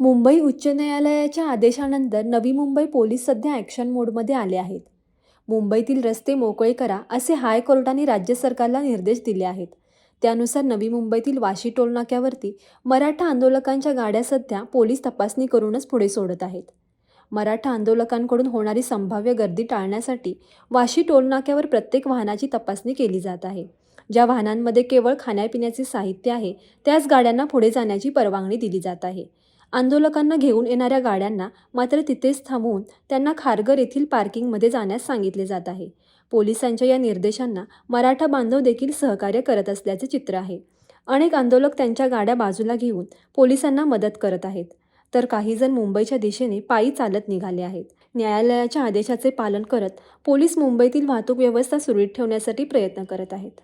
मुंबई उच्च न्यायालयाच्या आदेशानंतर नवी मुंबई पोलीस सध्या ॲक्शन मोडमध्ये आले आहेत. मुंबईतील रस्ते मोकळे करा असे हायकोर्टाने राज्य सरकारला निर्देश दिले आहेत. त्यानुसार नवी मुंबईतील वाशी टोलनाक्यावरती मराठा आंदोलकांच्या गाड्या सध्या पोलीस तपासणी करूनच पुढे सोडत आहेत. मराठा आंदोलकांकडून होणारी संभाव्य गर्दी टाळण्यासाठी वाशी टोलनाक्यावर प्रत्येक वाहनाची तपासणी केली जात आहे. ज्या वाहनांमध्ये केवळ खाण्यापिण्याचे साहित्य आहे त्याच गाड्यांना पुढे जाण्याची परवानगी दिली जात आहे. आंदोलकांना घेऊन येणाऱ्या गाड्यांना मात्र तिथेच थांबवून त्यांना खारघर येथील पार्किंगमध्ये जाण्यास सांगितले जात आहे. पोलिसांच्या या निर्देशांना मराठा बांधव देखील सहकार्य करत असल्याचे चित्र आहे. अनेक आंदोलक त्यांच्या गाड्या बाजूला घेऊन पोलिसांना मदत करत आहेत. तर काही जण मुंबईच्या दिशेने पायी चालत निघाले आहेत. न्यायालयाच्या आदेशाचे पालन करत पोलीस मुंबईतील वाहतूक व्यवस्था सुरळीत ठेवण्यासाठी प्रयत्न करत आहेत.